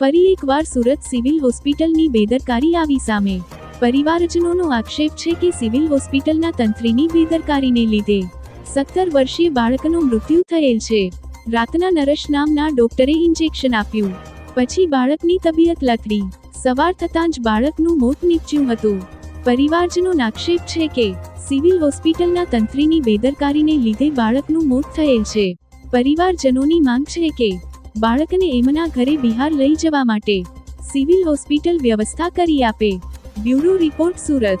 ફરી એકવાર સુરત સિવિલ હોસ્પિટલની બેદરકારી આવી સામે. પરિવારજનોનો આક્ષેપ છે કે સિવિલ હોસ્પિટલના તંત્રીની બેદરકારીને લીધે સત્તર વર્ષીય બાળકનું મૃત્યુ થયેલ છે. રાતના નરસ નામના ડોક્ટરે ઇન્જેક્શન આપ્યું. પછી બાળકની તબિયત લથડી. સવાર થતાં જ બાળકનું મોત નીપજ્યું હતું. પરિવારજનો આક્ષેપ છે કે સિવિલ હોસ્પિટલના તંત્રીની બેદરકારીને લીધે બાળકનું મોત થયેલ છે. પરિવારજનોની માંગ છે કે બાળકને એમના ઘરે બિહાર લઈ જવા માટે સિવિલ હોસ્પિટલ વ્યવસ્થા કરી આપે. Bureau report Surat.